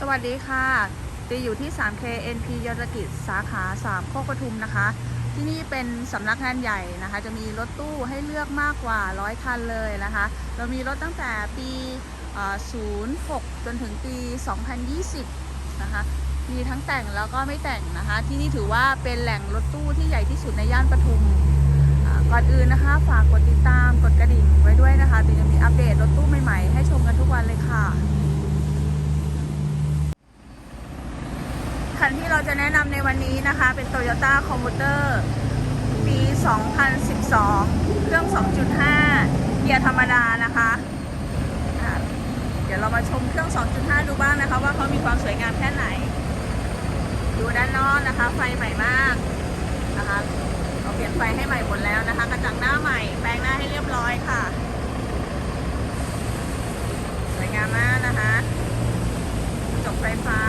สวัสดีค่ะตีอยู่ที่ 3K NP ยศกิจสาขา3โคกปทุมนะคะ ที่นี่เป็นสำนักงานใหญ่นะคะ จะมีรถตู้ให้เลือกมากกว่า 100 คันเลยนะคะ เรามีรถตั้งแต่ปี 06 จนถึงปี 2020 นะคะ มีทั้งแต่งแล้วก็ไม่แต่งนะคะ ที่นี่ถือว่าเป็นแหล่งรถตู้ที่ใหญ่ที่สุดในย่านปทุม ก่อนอื่นนะคะ ฝากกดติดตาม กดกระดิ่งไว้ด้วยนะคะตีจะมีอัปเดตรถตู้ใหม่ๆ ให้ชมกันทุกวันเลยค่ะ คันที่เรา จะแนะนำในวันนี้นะคะ เป็น Toyota Commuter ปี 2012 เครื่อง 2.5 เกียร์ธรรมดานะคะอะเดี๋ยวเรามาชมเครื่อง 2.5 ดูบ้างนะคะว่าเขามีความสวยงามแค่ไหน ดูด้านนอกนะคะ ไฟใหม่มากนะคะเราเปลี่ยนไฟให้ใหม่หมดแล้วนะคะ กระจังหน้าใหม่ แปลงหน้าให้เรียบร้อยค่ะ สวยงามมากนะคะกระจกไฟฟ้า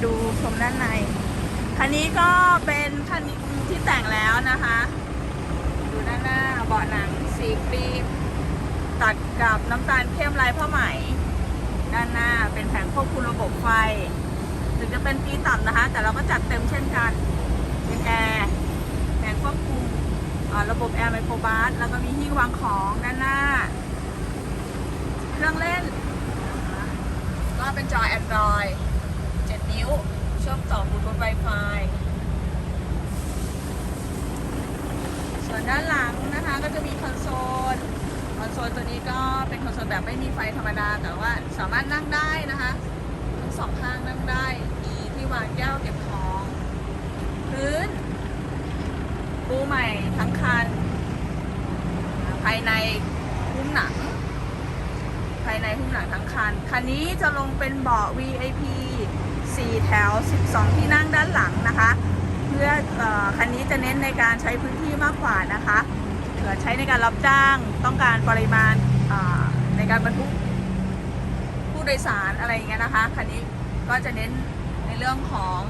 เดี๋ยวพาดูชมด้านใน คันนี้ก็เป็นคันที่แต่งแล้วนะคะ ดูด้านหน้าเบาะหนังสีครีมตัดกับน้ำตาลเข้มลายผ้าไหม ด้านหน้าเป็นแผงควบคุมระบบไฟ ถึงจะเป็นปีต่ำนะคะ แต่เราก็จัดเต็มเช่นกันเป็นแอร์แผงควบคุมระบบแอร์ไมโครบัสแล้วก็มีที่วางของด้านหน้า เครื่องเล่น ก็เป็นจอ Android 7 นิ้ว เชื่อมต่อบลูทูธ Wi-Fi ส่วน ด้านหลังนะคะก็จะมีคอนโซล คอนโซลตัวนี้ก็เป็นคอนโซลแบบไม่มีไฟธรรมดา แต่ว่าสามารถนั่งได้นะคะทั้งสองข้างนั่งได้ มีที่วางแก้วเก็บของพื้นปูใหม่ทั้งคัน ภายในหุ้มหนัง ภายในหุ้มหนังทั้งคัน คันนี้จะลงเป็นเบาะ VIP 4 แถว 12 ที่นั่งด้านหลังนะคะ พื่ออคันนี้จะเน้นในการใช้พื้นที่มากกว่านะคะเผื่อใช้ในการรับจ้างต้องการปริมาณในการบรรทุกผู้โดยสารอะไรอย่างเงี้ยนะคะคันนี้ก็จะเน้นในเรื่องของ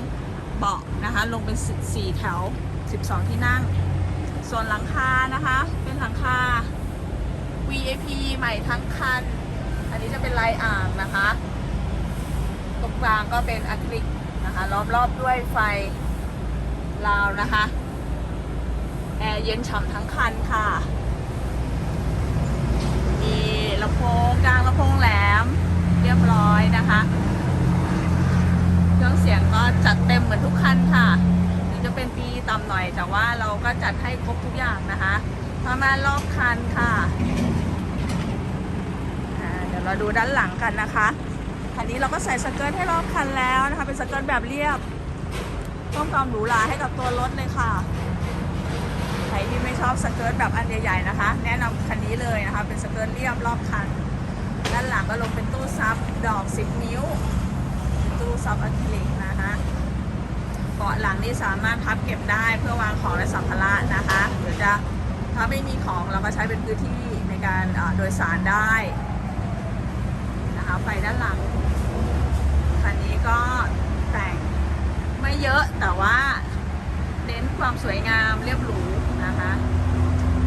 เบาะนะคะลงเป็น4แถว 12 ที่นั่ง ส่วนหลังคานะคะ เป็นหลังคา VIP ใหม่ทั้งคัน อันนี้จะเป็นลายอ่างนะคะ ตรงกลางก็เป็นอะคริลิกนะคะล้อมรอบด้วยไฟ ลาวนะคะแอร์เย็นฉ่ำทั้งคันค่ะ มีลำโพงกลางลำโพงแหลม เรียบร้อยนะคะ เครื่องเสียงก็จัดเต็มเหมือนทุกคันค่ะถึงจะเป็นปีต่ำหน่อยแต่ว่าเราก็จัดให้ครบทุกอย่างนะคะผ้ามารอบคันค่ะเดี๋ยวเราดูด้านหลังกันนะคะคันนี้เราก็ใส่สเกิร์ตให้รอบคันแล้วนะคะ เป็นสเกิร์ตแบบเรียบ เพิ่มความหรูหราให้กับตัวรถเลยค่ะ ใครที่ไม่ชอบสเกิร์ตแบบอันใหญ่ๆนะคะ แนะนำคันนี้เลยนะคะ เป็นสเกิร์ตเรียบรอบคัน ด้านหลังก็ลงเป็นตู้ซับดอก 10 นิ้ว เป็นตู้ซับอะคริลิกนะคะเบาะหลังนี่สามารถพับเก็บได้เพื่อวางของและสัมภาระนะคะหรือจะถ้าไม่มีของเราก็ใช้เป็นพื้นที่ในการโดยสารได้นะคะไฟด้านหลังคันนี้ก็แต่ง ไม่เยอะแต่ว่าเน้นความสวยงามเรียบหรูนะคะ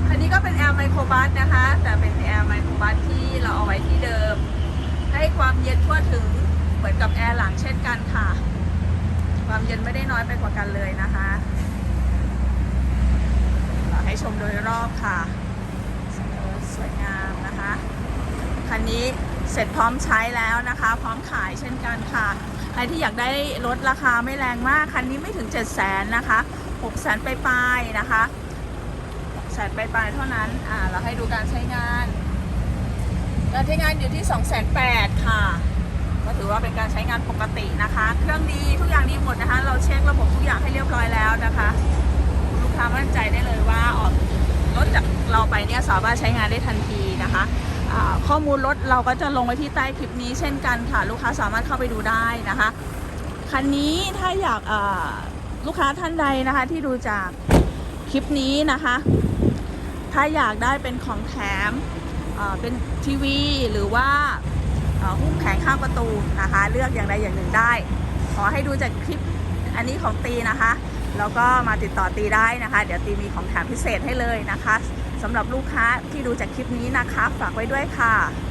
คันนี้ก็เป็นแอร์ไมโครบัสนะคะ แต่เป็นแอร์ไมโครบัสที่เราเอาไว้ที่เดิม ให้ความเย็นทั่วถึงเหมือนกับแอร์หลังเช่นกันค่ะ ความเย็นไม่ได้น้อยไปกว่ากันเลยนะคะเราให้ชมโดยรอบค่ะ สวยงามนะคะ คันนี้เสร็จพร้อมใช้แล้วนะคะ พร้อมขายเช่นกันค่ะ รที่อยากได้รถราคาไม่แรงมาก คันนี้ไม่ถึง 7 0 0 0 0นนะคะ6 0 0 0 0ไปลายๆนะคะ6 0 0 0 0ไปลายๆเท่านั้นอ่าเราให้ดูการใช้งานการใช้งานอยู่ที่ 2 8 0 0 0ค่ะ ก็ถือว่าเป็นการใช้งานปกตินะคะ เครื่องดีทุกอย่างดีหมดนะคะ เราเช็คระบบทุกอย่างให้เรียบร้อยแล้วนะคะ ลูกค้ามั่นใจได้เลยว่าออกรถจากเราไปเนี่ยสามารถใช้งานได้ทันทีนะคะ ข้อมูลรถเราก็จะลงไว้ที่ใต้คลิปนี้เช่นกันค่ะ ลูกค้าสามารถเข้าไปดูได้นะคะคันนี้ถ้าอยากลูกค้าท่านใดนะคะที่ดูจากคลิปนี้นะคะ ถ้าอยากได้เป็นของแถมเป็นทีวี หรือว่าหุ้มแผงข้างประตูนะคะ เลือกอย่างใดอย่างหนึ่งได้ ขอให้ดูจากคลิปอันนี้ของตีนะคะ แล้วก็มาติดต่อตีได้นะคะ เดี๋ยวตีมีของแถมพิเศษให้เลยนะคะ สำหรับลูกค้าที่ดูจากคลิปนี้นะคะ ฝากไว้ด้วยค่ะ